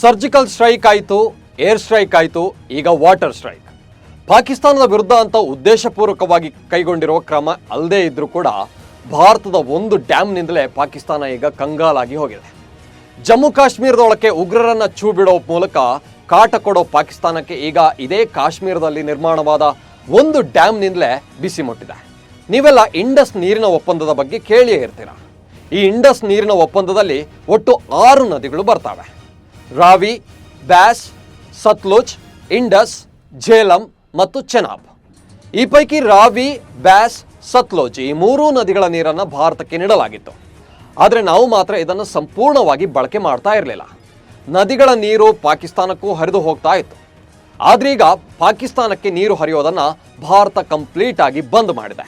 Surgical strike ಆಯಿತು, air strike ಆಯಿತು, ಈಗ ವಾಟರ್ ಸ್ಟ್ರೈಕ್. ಪಾಕಿಸ್ತಾನದ ವಿರುದ್ಧ ಅಂತ ಉದ್ದೇಶಪೂರ್ವಕವಾಗಿ ಕೈಗೊಂಡಿರುವ ಕ್ರಮ ಅಲ್ಲದೇ ಇದ್ರೂ ಕೂಡ ಭಾರತದ ಒಂದು ಡ್ಯಾಮ್ನಿಂದಲೇ ಪಾಕಿಸ್ತಾನ ಈಗ ಕಂಗಾಲಾಗಿ ಹೋಗಿದೆ. ಜಮ್ಮು ಕಾಶ್ಮೀರದೊಳಕ್ಕೆ ಉಗ್ರರನ್ನು ಚೂ ಬಿಡೋ ಮೂಲಕ ಕಾಟ ಕೊಡೋ ಪಾಕಿಸ್ತಾನಕ್ಕೆ ಈಗ ಇದೇ ಕಾಶ್ಮೀರದಲ್ಲಿ ನಿರ್ಮಾಣವಾದ ಒಂದು ಡ್ಯಾಮ್ನಿಂದಲೇ ಬಿಸಿ ಮುಟ್ಟಿದೆ. ನೀವೆಲ್ಲ ಇಂಡಸ್ ನೀರಿನ ಒಪ್ಪಂದದ ಬಗ್ಗೆ ಕೇಳಿಯೇ ಇರ್ತೀರ? ಈ ಇಂಡಸ್ ನೀರಿನ ಒಪ್ಪಂದದಲ್ಲಿ ಒಟ್ಟು ಆರು ನದಿಗಳು ಬರ್ತವೆ. ರಾವಿ, ಬ್ಯಾಸ್, ಸತ್ಲುಜ್, ಇಂಡಸ್, ಝೇಲಂ ಮತ್ತು ಚೆನಾಬ್. ಈ ಪೈಕಿ ರಾವಿ, ಬ್ಯಾಸ್, ಸತ್ಲುಜ್ ಈ ಮೂರೂ ನದಿಗಳ ನೀರನ್ನು ಭಾರತಕ್ಕೆ ನೀಡಲಾಗಿತ್ತು. ಆದರೆ ನಾವು ಮಾತ್ರ ಇದನ್ನು ಸಂಪೂರ್ಣವಾಗಿ ಬಳಕೆ ಮಾಡ್ತಾ ಇರಲಿಲ್ಲ. ನದಿಗಳ ನೀರು ಪಾಕಿಸ್ತಾನಕ್ಕೂ ಹರಿದು ಹೋಗ್ತಾ ಇತ್ತು. ಆದ್ರೀಗ ಪಾಕಿಸ್ತಾನಕ್ಕೆ ನೀರು ಹರಿಯೋದನ್ನು ಭಾರತ ಕಂಪ್ಲೀಟ್ ಆಗಿ ಬಂದ್ ಮಾಡಿದೆ.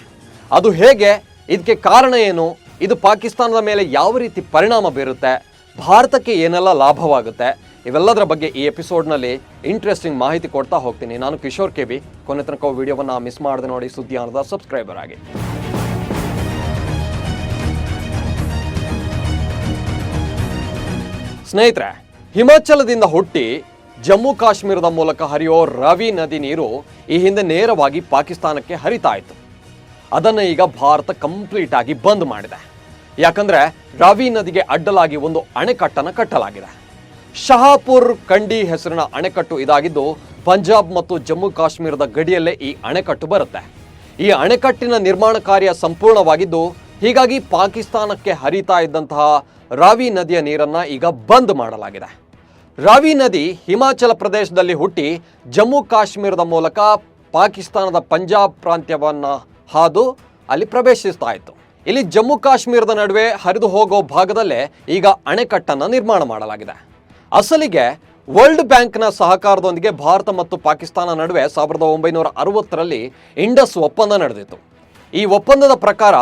ಅದು ಹೇಗೆ ಇದಕ್ಕೆ ಕಾರಣ ಏನು, ಇದು ಪಾಕಿಸ್ತಾನದ ಮೇಲೆ ಯಾವ ರೀತಿ ಪರಿಣಾಮ ಬೀರುತ್ತೆ ಭಾರತಕ್ಕೆ ಏನೆಲ್ಲ ಲಾಭವಾಗುತ್ತೆ? ಇವೆಲ್ಲದರ ಬಗ್ಗೆ ಈ ಎಪಿಸೋಡ್ನಲ್ಲಿ ಇಂಟ್ರೆಸ್ಟಿಂಗ್ ಮಾಹಿತಿ ಕೊಡ್ತಾ ಹೋಗ್ತೀನಿ. ನಾನು ಕಿಶೋರ್ ಕೆ ಬಿ ಕೊನೆ ತನಕ ವಿಡಿಯೋವನ್ನು ಮಿಸ್ ಮಾಡದೆ ನೋಡಿ ಸುದ್ದಿಯಾನದ ಸಬ್ಸ್ಕ್ರೈಬರ್ ಆಗಿ. ಸ್ನೇಹಿತರೆ, ಹಿಮಾಚಲದಿಂದ ಹುಟ್ಟಿ ಜಮ್ಮು ಕಾಶ್ಮೀರದ ಮೂಲಕ ಹರಿಯೋ ರವಿ ನದಿ ನೀರು ಈ ಹಿಂದೆ ನೇರವಾಗಿ ಪಾಕಿಸ್ತಾನಕ್ಕೆ ಹರಿತಾ ಇತ್ತು. ಅದನ್ನು ಈಗ ಭಾರತ ಕಂಪ್ಲೀಟ್ ಆಗಿ ಬಂದ್ ಮಾಡಿದೆ. ಯಾಕಂದ್ರೆ ರಾವಿ ನದಿಗೆ ಅಡ್ಡಲಾಗಿ ಒಂದು ಅಣೆಕಟ್ಟನ್ನು ಕಟ್ಟಲಾಗಿದೆ. ಶಹಾಪುರ್ ಕಂಡಿ ಹೆಸರಿನ ಅಣೆಕಟ್ಟು ಇದಾಗಿದ್ದು ಪಂಜಾಬ್ ಮತ್ತು ಜಮ್ಮು ಕಾಶ್ಮೀರದ ಗಡಿಯಲ್ಲೇ ಈ ಅಣೆಕಟ್ಟು ಬರುತ್ತೆ. ಈ ಅಣೆಕಟ್ಟಿನ ನಿರ್ಮಾಣ ಕಾರ್ಯ ಸಂಪೂರ್ಣವಾಗಿದ್ದು ಹೀಗಾಗಿ ಪಾಕಿಸ್ತಾನಕ್ಕೆ ಹರಿತಾ ಇದ್ದಂತಹ ರಾವಿ ನದಿಯ ನೀರನ್ನ ಈಗ ಬಂದ್ ಮಾಡಲಾಗಿದೆ. ರಾವಿ ನದಿ ಹಿಮಾಚಲ ಪ್ರದೇಶದಲ್ಲಿ ಹುಟ್ಟಿ ಜಮ್ಮು ಕಾಶ್ಮೀರದ ಮೂಲಕ ಪಾಕಿಸ್ತಾನದ ಪಂಜಾಬ್ ಪ್ರಾಂತ್ಯವನ್ನ ಹಾದು ಅಲ್ಲಿ ಪ್ರವೇಶಿಸ್ತಾ ಇತ್ತು. ಇಲ್ಲಿ ಜಮ್ಮು ಕಾಶ್ಮೀರದ ನಡುವೆ ಹರಿದು ಹೋಗೋ ಭಾಗದಲ್ಲೇ ಈಗ ಅಣೆಕಟ್ಟನ್ನು ನಿರ್ಮಾಣ ಮಾಡಲಾಗಿದೆ. ಅಸಲಿಗೆ ವರ್ಲ್ಡ್ ಬ್ಯಾಂಕ್ನ ಸಹಕಾರದೊಂದಿಗೆ ಭಾರತ ಮತ್ತು ಪಾಕಿಸ್ತಾನ ನಡುವೆ ಸಾವಿರದ ಒಂಬೈನೂರ ಅರವತ್ತರಲ್ಲಿ ಇಂಡಸ್ ಒಪ್ಪಂದ ನಡೆದಿತ್ತು. ಈ ಒಪ್ಪಂದದ ಪ್ರಕಾರ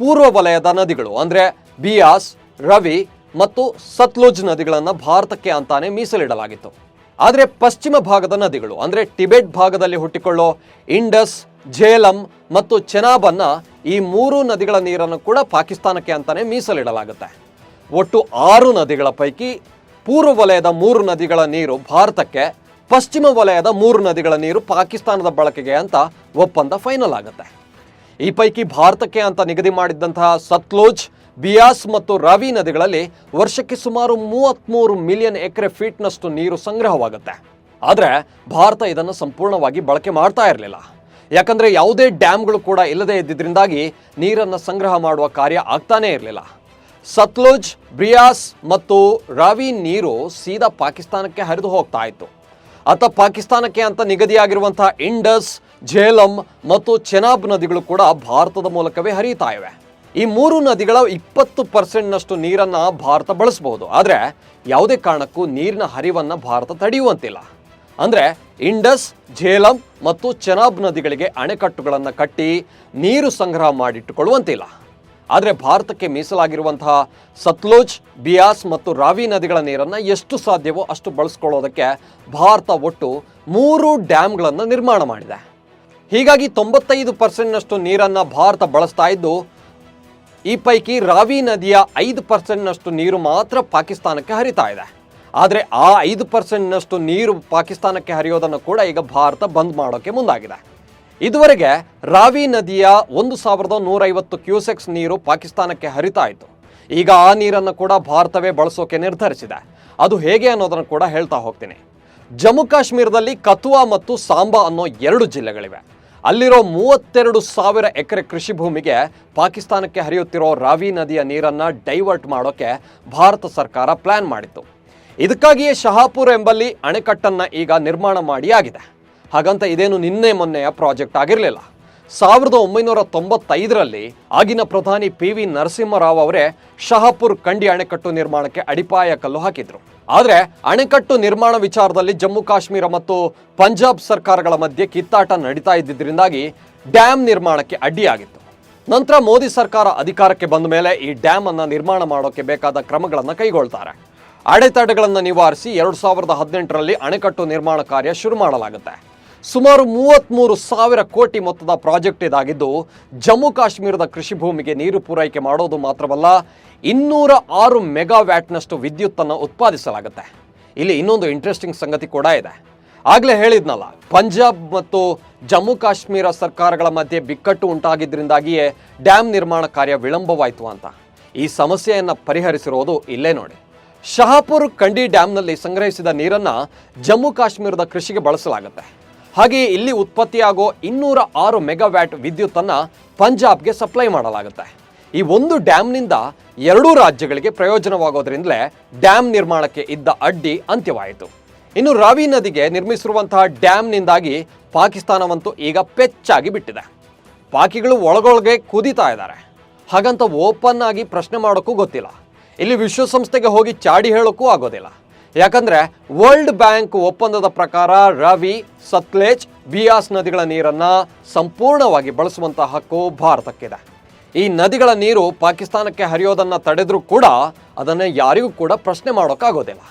ಪೂರ್ವ ವಲಯದ ನದಿಗಳು ಅಂದರೆ ಬಿಯಾಸ್, ರವಿ ಮತ್ತು ಸತ್ಲುಜ್ ನದಿಗಳನ್ನು ಭಾರತಕ್ಕೆ ಅಂತಾನೆ ಮೀಸಲಿಡಲಾಗಿತ್ತು. ಆದರೆ ಪಶ್ಚಿಮ ಭಾಗದ ನದಿಗಳು ಅಂದರೆ ಟಿಬೆಟ್ ಭಾಗದಲ್ಲಿ ಹುಟ್ಟಿಕೊಳ್ಳೋ ಇಂಡಸ್ ಝೇಲಂ ಮತ್ತು ಚೆನಾಬನ್ನ ಈ ಮೂರು ನದಿಗಳ ನೀರನ್ನು ಕೂಡ ಪಾಕಿಸ್ತಾನಕ್ಕೆ ಅಂತಾನೆ ಮೀಸಲಿಡಲಾಗುತ್ತೆ. ಒಟ್ಟು ಆರು ನದಿಗಳ ಪೈಕಿ ಪೂರ್ವ ವಲಯದ ಮೂರು ನದಿಗಳ ನೀರು ಭಾರತಕ್ಕೆ, ಪಶ್ಚಿಮ ವಲಯದ ಮೂರು ನದಿಗಳ ನೀರು ಪಾಕಿಸ್ತಾನದ ಬಳಕೆಗೆ ಅಂತ ಒಪ್ಪಂದ ಫೈನಲ್ ಆಗುತ್ತೆ. ಈ ಪೈಕಿ ಭಾರತಕ್ಕೆ ಅಂತ ನಿಗದಿ ಮಾಡಿದ್ದಂತಹ ಸತ್ಲೋಜ್, ಬಿಯಾಸ್ ಮತ್ತು ರಾವಿ ನದಿಗಳಲ್ಲಿ ವರ್ಷಕ್ಕೆ ಸುಮಾರು ಮೂವತ್ತ್ಮೂರು ಮಿಲಿಯನ್ ಎಕರೆ ಫೀಟ್ನಷ್ಟು ನೀರು ಸಂಗ್ರಹವಾಗುತ್ತೆ. ಆದರೆ ಭಾರತ ಇದನ್ನು ಸಂಪೂರ್ಣವಾಗಿ ಬಳಕೆ ಮಾಡ್ತಾ ಇರಲಿಲ್ಲ. ಯಾಕಂದರೆ ಯಾವುದೇ ಡ್ಯಾಮ್ಗಳು ಕೂಡ ಇಲ್ಲದೆ ಇದ್ದಿದ್ದರಿಂದಾಗಿ ನೀರನ್ನು ಸಂಗ್ರಹ ಮಾಡುವ ಕಾರ್ಯ ಆಗ್ತಾನೇ ಇರಲಿಲ್ಲ. ಸತ್ಲುಜ್, ಬ್ರಿಯಾಸ್ ಮತ್ತು ರಾವಿ ನೀರು ಸೀದಾ ಪಾಕಿಸ್ತಾನಕ್ಕೆ ಹರಿದು ಹೋಗ್ತಾ ಇತ್ತು. ಅತ ಪಾಕಿಸ್ತಾನಕ್ಕೆ ಅಂತ ನಿಗದಿಯಾಗಿರುವಂತಹ ಇಂಡಸ್, ಝೇಲಂ ಮತ್ತು ಚೆನಾಬ್ ನದಿಗಳು ಕೂಡ ಭಾರತದ ಮೂಲಕವೇ ಹರಿಯುತ್ತಾ ಇವೆ. ಈ ಮೂರು ನದಿಗಳ ಇಪ್ಪತ್ತು ಪರ್ಸೆಂಟ್ನಷ್ಟು ನೀರನ್ನ ಭಾರತ ಬಳಸಬಹುದು ಆದರೆ ಯಾವುದೇ ಕಾರಣಕ್ಕೂ ನೀರಿನ ಹರಿವನ್ನ ಭಾರತ ತಡೆಯುವಂತಿಲ್ಲ. ಅಂದ್ರೆ ಇಂಡಸ್, ಝೇಲಂ ಮತ್ತು ಚೆನಾಬ್ ನದಿಗಳಿಗೆ ಅಣೆಕಟ್ಟುಗಳನ್ನು ಕಟ್ಟಿ ನೀರು ಸಂಗ್ರಹ ಮಾಡಿಟ್ಟುಕೊಳ್ಳುವಂತಿಲ್ಲ. ಆದರೆ ಭಾರತಕ್ಕೆ ಮೀಸಲಾಗಿರುವಂತಹ ಸತ್ಲೋಜ್, ಬಿಯಾಸ್ ಮತ್ತು ರಾವಿ ನದಿಗಳ ನೀರನ್ನು ಎಷ್ಟು ಸಾಧ್ಯವೋ ಅಷ್ಟು ಬಳಸ್ಕೊಳ್ಳೋದಕ್ಕೆ ಭಾರತ ಒಟ್ಟು ಮೂರು ಡ್ಯಾಮ್ಗಳನ್ನು ನಿರ್ಮಾಣ ಮಾಡಿದೆ. ಹೀಗಾಗಿ ತೊಂಬತ್ತೈದು ಪರ್ಸೆಂಟ್ನಷ್ಟು ನೀರನ್ನು ಭಾರತ ಬಳಸ್ತಾ ಇದ್ದು, ಈ ಪೈಕಿ ರಾವಿ ನದಿಯ ಐದು ಪರ್ಸೆಂಟ್ನಷ್ಟು ನೀರು ಮಾತ್ರ ಪಾಕಿಸ್ತಾನಕ್ಕೆ ಹರಿತಾ ಇದೆ. ಆದರೆ ಆ ಐದು ಪರ್ಸೆಂಟ್ನಷ್ಟು ನೀರು ಪಾಕಿಸ್ತಾನಕ್ಕೆ ಹರಿಯೋದನ್ನು ಕೂಡ ಈಗ ಭಾರತ ಬಂದ್ ಮಾಡೋಕ್ಕೆ ಮುಂದಾಗಿದೆ. ಇದುವರೆಗೆ ರಾವಿ ನದಿಯ ಒಂದು ಸಾವಿರದ ನೂರೈವತ್ತು ಕ್ಯೂಸೆಕ್ಸ್ ನೀರು ಪಾಕಿಸ್ತಾನಕ್ಕೆ ಹರಿತಾ ಇತ್ತು. ಈಗ ಆ ನೀರನ್ನು ಕೂಡ ಭಾರತವೇ ಬಳಸೋಕೆ ನಿರ್ಧರಿಸಿದೆ. ಅದು ಹೇಗೆ ಅನ್ನೋದನ್ನು ಕೂಡ ಹೇಳ್ತಾ ಹೋಗ್ತೀನಿ. ಜಮ್ಮು ಕಾಶ್ಮೀರದಲ್ಲಿ ಕತುವಾ ಮತ್ತು ಸಾಂಬಾ ಅನ್ನೋ ಎರಡು ಜಿಲ್ಲೆಗಳಿವೆ. ಅಲ್ಲಿರೋ ಮೂವತ್ತೆರಡು ಸಾವಿರ ಎಕರೆ ಕೃಷಿ ಭೂಮಿಗೆ ಪಾಕಿಸ್ತಾನಕ್ಕೆ ಹರಿಯುತ್ತಿರೋ ರಾವಿ ನದಿಯ ನೀರನ್ನು ಡೈವರ್ಟ್ ಮಾಡೋಕ್ಕೆ ಭಾರತ ಸರ್ಕಾರ ಪ್ಲ್ಯಾನ್ ಮಾಡಿತ್ತು. ಇದಕ್ಕಾಗಿಯೇ ಶಹಾಪುರ್ ಎಂಬಲ್ಲಿ ಅಣೆಕಟ್ಟನ್ನು ಈಗ ನಿರ್ಮಾಣ ಮಾಡಿ ಆಗಿದೆ. ಹಾಗಂತ ಇದೇನು ನಿನ್ನೆ ಮೊನ್ನೆಯ ಪ್ರಾಜೆಕ್ಟ್ ಆಗಿರಲಿಲ್ಲ. ಸಾವಿರದ ಒಂಬೈನೂರ ತೊಂಬತ್ತೈದರಲ್ಲಿ ಆಗಿನ ಪ್ರಧಾನಿ ಪಿ ವಿ ನರಸಿಂಹರಾವ್ ಅವರೇ ಶಹಾಪುರ್ ಕಂಡಿ ಅಣೆಕಟ್ಟು ನಿರ್ಮಾಣಕ್ಕೆ ಅಡಿಪಾಯ ಕಲ್ಲು ಹಾಕಿದ್ರು. ಆದರೆ ಅಣೆಕಟ್ಟು ನಿರ್ಮಾಣ ವಿಚಾರದಲ್ಲಿ ಜಮ್ಮು ಕಾಶ್ಮೀರ ಮತ್ತು ಪಂಜಾಬ್ ಸರ್ಕಾರಗಳ ಮಧ್ಯೆ ಕಿತ್ತಾಟ ನಡೀತಾ ಇದ್ದಿದ್ದರಿಂದಾಗಿ ಡ್ಯಾಮ್ ನಿರ್ಮಾಣಕ್ಕೆ ಅಡ್ಡಿಯಾಗಿತ್ತು. ನಂತರ ಮೋದಿ ಸರ್ಕಾರ ಅಧಿಕಾರಕ್ಕೆ ಬಂದ ಮೇಲೆ ಈ ಡ್ಯಾಮ್ ಅನ್ನು ನಿರ್ಮಾಣ ಮಾಡೋಕೆ ಬೇಕಾದ ಕ್ರಮಗಳನ್ನು ಕೈಗೊಳ್ತಾರೆ. ಅಡೆತಡೆಗಳನ್ನು ನಿವಾರಿಸಿ ಎರಡು ಸಾವಿರದ ಹದಿನೆಂಟರಲ್ಲಿ ಅಣೆಕಟ್ಟು ನಿರ್ಮಾಣ ಕಾರ್ಯ ಶುರು ಮಾಡಲಾಗುತ್ತೆ. ಸುಮಾರು ಮೂವತ್ತ್ಮೂರು ಸಾವಿರ ಕೋಟಿ ಮೊತ್ತದ ಪ್ರಾಜೆಕ್ಟ್ ಇದಾಗಿದ್ದು, ಜಮ್ಮು ಕಾಶ್ಮೀರದ ಕೃಷಿ ಭೂಮಿಗೆ ನೀರು ಪೂರೈಕೆ ಮಾಡೋದು ಮಾತ್ರವಲ್ಲ, ಇನ್ನೂರ ಆರು ಮೆಗಾವ್ಯಾಟ್ನಷ್ಟು ವಿದ್ಯುತ್ತನ್ನು ಉತ್ಪಾದಿಸಲಾಗುತ್ತೆ. ಇಲ್ಲಿ ಇನ್ನೊಂದು ಇಂಟ್ರೆಸ್ಟಿಂಗ್ ಸಂಗತಿ ಕೂಡ ಇದೆ. ಆಗಲೇ ಹೇಳಿದ್ನಲ್ಲ, ಪಂಜಾಬ್ ಮತ್ತು ಜಮ್ಮು ಕಾಶ್ಮೀರ ಸರ್ಕಾರಗಳ ಮಧ್ಯೆ ಬಿಕ್ಕಟ್ಟು ಉಂಟಾಗಿದ್ದರಿಂದಾಗಿಯೇ ಡ್ಯಾಮ್ ನಿರ್ಮಾಣ ಕಾರ್ಯ ವಿಳಂಬವಾಯಿತು ಅಂತ. ಈ ಸಮಸ್ಯೆಯನ್ನು ಪರಿಹರಿಸಿರುವುದು ಇಲ್ಲೇ ನೋಡಿ. ಶಹಾಪುರ್ ಕಂಡಿ ಡ್ಯಾಮ್ನಲ್ಲಿ ಸಂಗ್ರಹಿಸಿದ ನೀರನ್ನು ಜಮ್ಮು ಕಾಶ್ಮೀರದ ಕೃಷಿಗೆ ಬಳಸಲಾಗುತ್ತೆ. ಹಾಗೆಯೇ ಇಲ್ಲಿ ಉತ್ಪತ್ತಿಯಾಗೋ ಇನ್ನೂರ ಆರು ಮೆಗಾವ್ಯಾಟ್ ವಿದ್ಯುತ್ತನ್ನು ಪಂಜಾಬ್ಗೆ ಸಪ್ಲೈ ಮಾಡಲಾಗುತ್ತೆ. ಈ ಒಂದು ಡ್ಯಾಮ್ನಿಂದ ಎರಡೂ ರಾಜ್ಯಗಳಿಗೆ ಪ್ರಯೋಜನವಾಗೋದ್ರಿಂದಲೇ ಡ್ಯಾಮ್ ನಿರ್ಮಾಣಕ್ಕೆ ಇದ್ದ ಅಡ್ಡಿ ಅಂತ್ಯವಾಯಿತು. ಇನ್ನು ರಾವಿ ನದಿಗೆ ನಿರ್ಮಿಸಿರುವಂತಹ ಡ್ಯಾಮ್ನಿಂದಾಗಿ ಪಾಕಿಸ್ತಾನವಂತೂ ಈಗ ಪೆಚ್ಚಾಗಿ ಬಿಟ್ಟಿದೆ. ಪಾಕಿಗಳು ಒಳಗೊಳಗೆ ಕುದೀತಾ ಇದ್ದಾರೆ. ಹಾಗಂತ ಓಪನ್ ಆಗಿ ಪ್ರಶ್ನೆ ಮಾಡೋಕ್ಕೂ ಗೊತ್ತಿಲ್ಲ. ಇಲ್ಲಿ ವಿಶ್ವಸಂಸ್ಥೆಗೆ ಹೋಗಿ ಚಾಡಿ ಹೇಳೋಕ್ಕೂ ಆಗೋದಿಲ್ಲ. ಯಾಕಂದರೆ ವರ್ಲ್ಡ್ ಬ್ಯಾಂಕ್ ಒಪ್ಪಂದದ ಪ್ರಕಾರ ರವಿ, ಸತ್ಲೇಜ್, ಬಿಯಾಸ್ ನದಿಗಳ ನೀರನ್ನು ಸಂಪೂರ್ಣವಾಗಿ ಬಳಸುವಂತಹ ಹಕ್ಕು ಭಾರತಕ್ಕಿದೆ. ಈ ನದಿಗಳ ನೀರು ಪಾಕಿಸ್ತಾನಕ್ಕೆ ಹರಿಯೋದನ್ನು ತಡೆದ್ರೂ ಕೂಡ ಅದನ್ನು ಯಾರಿಗೂ ಕೂಡ ಪ್ರಶ್ನೆ ಮಾಡೋಕ್ಕಾಗೋದಿಲ್ಲ.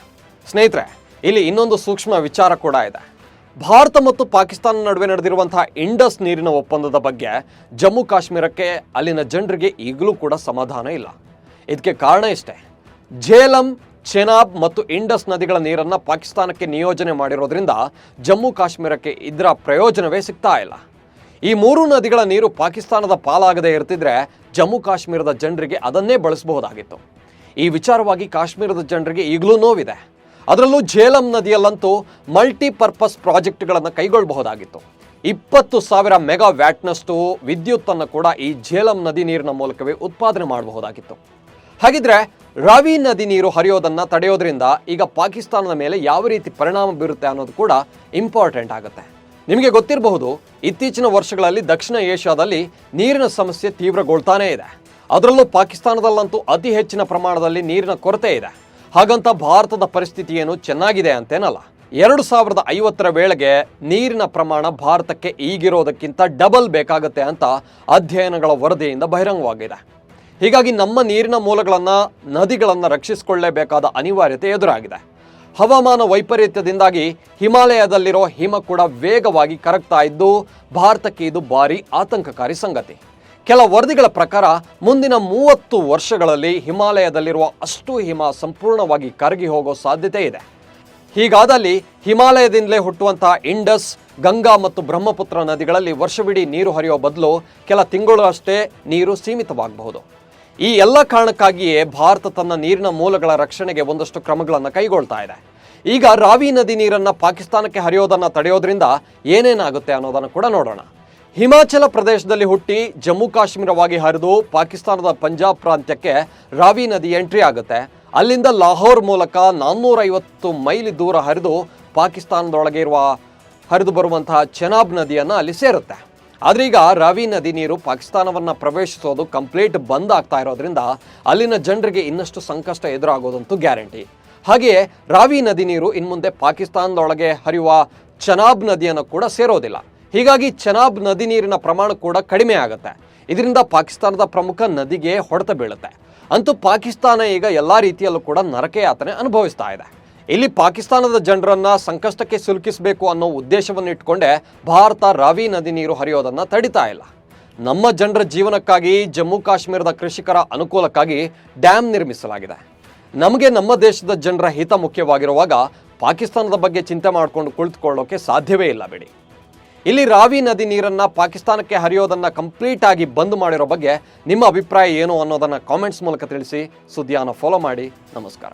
ಸ್ನೇಹಿತರೆ, ಇಲ್ಲಿ ಇನ್ನೊಂದು ಸೂಕ್ಷ್ಮ ವಿಚಾರ ಕೂಡ ಇದೆ. ಭಾರತ ಮತ್ತು ಪಾಕಿಸ್ತಾನ ನಡುವೆ ನಡೆದಿರುವಂತಹ ಇಂಡಸ್ ನೀರಿನ ಒಪ್ಪಂದದ ಬಗ್ಗೆ ಜಮ್ಮು ಕಾಶ್ಮೀರಕ್ಕೆ ಅಲ್ಲಿನ ಜನರಿಗೆ ಈಗಲೂ ಕೂಡ ಸಮಾಧಾನ ಇಲ್ಲ. ಇದಕ್ಕೆ ಕಾರಣ ಇಷ್ಟೇ. ಝೇಲಂ ಚೆನಾಬ್ ಮತ್ತು ಇಂಡಸ್ ನದಿಗಳ ನೀರನ್ನು ಪಾಕಿಸ್ತಾನಕ್ಕೆ ನಿಯೋಜನೆ ಮಾಡಿರೋದ್ರಿಂದ ಜಮ್ಮು ಕಾಶ್ಮೀರಕ್ಕೆ ಇದರ ಪ್ರಯೋಜನವೇ ಸಿಗ್ತಾ ಇಲ್ಲ. ಈ ಮೂರು ನದಿಗಳ ನೀರು ಪಾಕಿಸ್ತಾನದ ಪಾಲಾಗದೇ ಇರ್ತಿದ್ರೆ ಜಮ್ಮು ಕಾಶ್ಮೀರದ ಜನರಿಗೆ ಅದನ್ನೇ ಬಳಸಬಹುದಾಗಿತ್ತು. ಈ ವಿಚಾರವಾಗಿ ಕಾಶ್ಮೀರದ ಜನರಿಗೆ ಈಗಲೂ ನೋವಿದೆ. ಅದರಲ್ಲೂ ಝೇಲಂ ನದಿಯಲ್ಲಂತೂ ಮಲ್ಟಿಪರ್ಪಸ್ ಪ್ರಾಜೆಕ್ಟ್ಗಳನ್ನು ಕೈಗೊಳ್ಳಬಹುದಾಗಿತ್ತು. ಇಪ್ಪತ್ತು ಸಾವಿರ ಮೆಗಾ ವ್ಯಾಟ್ನಷ್ಟು ವಿದ್ಯುತ್ತನ್ನು ಕೂಡ ಈ ಝೇಲಂ ನದಿ ನೀರಿನ ಮೂಲಕವೇ ಉತ್ಪಾದನೆ ಮಾಡಬಹುದಾಗಿತ್ತು. ಹಾಗಿದ್ರೆ ರಾವಿ ನದಿ ನೀರು ಹರಿಯೋದನ್ನ ತಡೆಯೋದ್ರಿಂದ ಈಗ ಪಾಕಿಸ್ತಾನದ ಮೇಲೆ ಯಾವ ರೀತಿ ಪರಿಣಾಮ ಬೀರುತ್ತೆ ಅನ್ನೋದು ಕೂಡ ಇಂಪಾರ್ಟೆಂಟ್ ಆಗುತ್ತೆ. ನಿಮಗೆ ಗೊತ್ತಿರಬಹುದು, ಇತ್ತೀಚಿನ ವರ್ಷಗಳಲ್ಲಿ ದಕ್ಷಿಣ ಏಷ್ಯಾದಲ್ಲಿ ನೀರಿನ ಸಮಸ್ಯೆ ತೀವ್ರಗೊಳ್ತಾನೇ ಇದೆ. ಅದರಲ್ಲೂ ಪಾಕಿಸ್ತಾನದಲ್ಲಂತೂ ಅತಿ ಹೆಚ್ಚಿನ ಪ್ರಮಾಣದಲ್ಲಿ ನೀರಿನ ಕೊರತೆ ಇದೆ. ಹಾಗಂತ ಭಾರತದ ಪರಿಸ್ಥಿತಿ ಏನು ಚೆನ್ನಾಗಿದೆ ಅಂತೇನಲ್ಲ. ಎರಡು ಸಾವಿರದ ಐವತ್ತರ ವೇಳೆಗೆ ನೀರಿನ ಪ್ರಮಾಣ ಭಾರತಕ್ಕೆ ಈಗಿರೋದಕ್ಕಿಂತ ಡಬಲ್ ಬೇಕಾಗುತ್ತೆ ಅಂತ ಅಧ್ಯಯನಗಳ ವರದಿಯಿಂದ ಬಹಿರಂಗವಾಗಿದೆ. ಹೀಗಾಗಿ ನಮ್ಮ ನೀರಿನ ಮೂಲಗಳನ್ನು, ನದಿಗಳನ್ನು ರಕ್ಷಿಸಿಕೊಳ್ಳಲೇಬೇಕಾದ ಅನಿವಾರ್ಯತೆ ಎದುರಾಗಿದೆ. ಹವಾಮಾನ ವೈಪರೀತ್ಯದಿಂದಾಗಿ ಹಿಮಾಲಯದಲ್ಲಿರೋ ಹಿಮ ಕೂಡ ವೇಗವಾಗಿ ಕರಗ್ತಾ ಇದ್ದು, ಭಾರತಕ್ಕೆ ಇದು ಭಾರಿ ಆತಂಕಕಾರಿ ಸಂಗತಿ. ಕೆಲ ವರದಿಗಳ ಪ್ರಕಾರ, ಮುಂದಿನ ಮೂವತ್ತು ವರ್ಷಗಳಲ್ಲಿ ಹಿಮಾಲಯದಲ್ಲಿರುವ ಅಷ್ಟು ಹಿಮ ಸಂಪೂರ್ಣವಾಗಿ ಕರಗಿ ಹೋಗೋ ಸಾಧ್ಯತೆ ಇದೆ. ಹೀಗಾದಲ್ಲಿ ಹಿಮಾಲಯದಿಂದಲೇ ಹುಟ್ಟುವಂತಹ ಇಂಡಸ್, ಗಂಗಾ ಮತ್ತು ಬ್ರಹ್ಮಪುತ್ರ ನದಿಗಳಲ್ಲಿ ವರ್ಷವಿಡೀ ನೀರು ಹರಿಯೋ ಬದಲು ಕೆಲ ತಿಂಗಳು ಅಷ್ಟೇ ನೀರು ಸೀಮಿತವಾಗಬಹುದು. ಈ ಎಲ್ಲ ಕಾರಣಕ್ಕಾಗಿಯೇ ಭಾರತ ತನ್ನ ನೀರಿನ ಮೂಲಗಳ ರಕ್ಷಣೆಗೆ ಒಂದಷ್ಟು ಕ್ರಮಗಳನ್ನು ಕೈಗೊಳ್ತಾ ಇದೆ. ಈಗ ರಾವಿ ನದಿ ನೀರನ್ನು ಪಾಕಿಸ್ತಾನಕ್ಕೆ ಹರಿಯೋದನ್ನು ತಡೆಯೋದ್ರಿಂದ ಏನೇನಾಗುತ್ತೆ ಅನ್ನೋದನ್ನು ಕೂಡ ನೋಡೋಣ. ಹಿಮಾಚಲ ಪ್ರದೇಶದಲ್ಲಿ ಹುಟ್ಟಿ ಜಮ್ಮು ಕಾಶ್ಮೀರವಾಗಿ ಹರಿದು ಪಾಕಿಸ್ತಾನದ ಪಂಜಾಬ್ ಪ್ರಾಂತ್ಯಕ್ಕೆ ರಾವಿ ನದಿ ಎಂಟ್ರಿ ಆಗುತ್ತೆ. ಅಲ್ಲಿಂದ ಲಾಹೋರ್ ಮೂಲಕ ನಾನ್ನೂರೈವತ್ತು ಮೈಲಿ ದೂರ ಹರಿದು ಪಾಕಿಸ್ತಾನದೊಳಗೆ ಇರುವ ಹರಿದು ಬರುವಂತಹ ಚೆನಾಬ್ ನದಿಯನ್ನು ಅಲ್ಲಿ ಸೇರುತ್ತೆ. ಆದ್ರೆ ಈಗ ರಾವಿ ನದಿ ನೀರು ಪಾಕಿಸ್ತಾನವನ್ನ ಪ್ರವೇಶಿಸೋದು ಕಂಪ್ಲೀಟ್ ಬಂದ್ ಆಗ್ತಾ ಇರೋದ್ರಿಂದ ಅಲ್ಲಿನ ಜನರಿಗೆ ಇನ್ನಷ್ಟು ಸಂಕಷ್ಟ ಎದುರಾಗೋದಂತೂ ಗ್ಯಾರಂಟಿ. ಹಾಗೆಯೇ ರಾವಿ ನದಿ ನೀರು ಇನ್ಮುಂದೆ ಪಾಕಿಸ್ತಾನದೊಳಗೆ ಹರಿಯುವ ಚನಾಬ್ ನದಿಯನ್ನು ಕೂಡ ಸೇರೋದಿಲ್ಲ. ಹೀಗಾಗಿ ಚನಾಬ್ ನದಿ ನೀರಿನ ಪ್ರಮಾಣ ಕೂಡ ಕಡಿಮೆ ಆಗುತ್ತೆ. ಇದರಿಂದ ಪಾಕಿಸ್ತಾನದ ಪ್ರಮುಖ ನದಿಗೆ ಹೊಡೆತ ಬೀಳುತ್ತೆ. ಅಂತೂ ಪಾಕಿಸ್ತಾನ ಈಗ ಎಲ್ಲ ರೀತಿಯಲ್ಲೂ ಕೂಡ ನರಕಯಾತನೆ ಅನುಭವಿಸ್ತಾ ಇದೆ. ಇಲ್ಲಿ ಪಾಕಿಸ್ತಾನದ ಜನರನ್ನ ಸಂಕಷ್ಟಕ್ಕೆ ಸಿಲುಕಿಸಬೇಕು ಅನ್ನೋ ಉದ್ದೇಶವನ್ನು ಇಟ್ಕೊಂಡೆ ಭಾರತ ರಾವಿ ನದಿ ನೀರು ಹರಿಯೋದನ್ನ ತಡಿತಾ ಇಲ್ಲ. ನಮ್ಮ ಜನರ ಜೀವನಕ್ಕಾಗಿ ಜಮ್ಮು ಕಾಶ್ಮೀರದ ಕೃಷಿಕರ ಅನುಕೂಲಕ್ಕಾಗಿ ಡ್ಯಾಮ್ ನಿರ್ಮಿಸಲಾಗಿದೆ. ನಮಗೆ ನಮ್ಮ ದೇಶದ ಜನರ ಹಿತ ಮುಖ್ಯವಾಗಿರುವಾಗ ಪಾಕಿಸ್ತಾನದ ಬಗ್ಗೆ ಚಿಂತೆ ಮಾಡಿಕೊಂಡು ಕುಳಿತುಕೊಳ್ಳೋಕೆ ಸಾಧ್ಯವೇ ಇಲ್ಲ ಬಿಡಿ. ಇಲ್ಲಿ ರಾವಿ ನದಿ ನೀರನ್ನ ಪಾಕಿಸ್ತಾನಕ್ಕೆ ಹರಿಯೋದನ್ನ ಕಂಪ್ಲೀಟ್ ಆಗಿ ಬಂದ್ ಮಾಡಿರೋ ಬಗ್ಗೆ ನಿಮ್ಮ ಅಭಿಪ್ರಾಯ ಏನು ಅನ್ನೋದನ್ನ ಕಾಮೆಂಟ್ಸ್ ಮೂಲಕ ತಿಳಿಸಿ. ಸುದ್ದಿಯನ್ನು ಫಾಲೋ ಮಾಡಿ. ನಮಸ್ಕಾರ.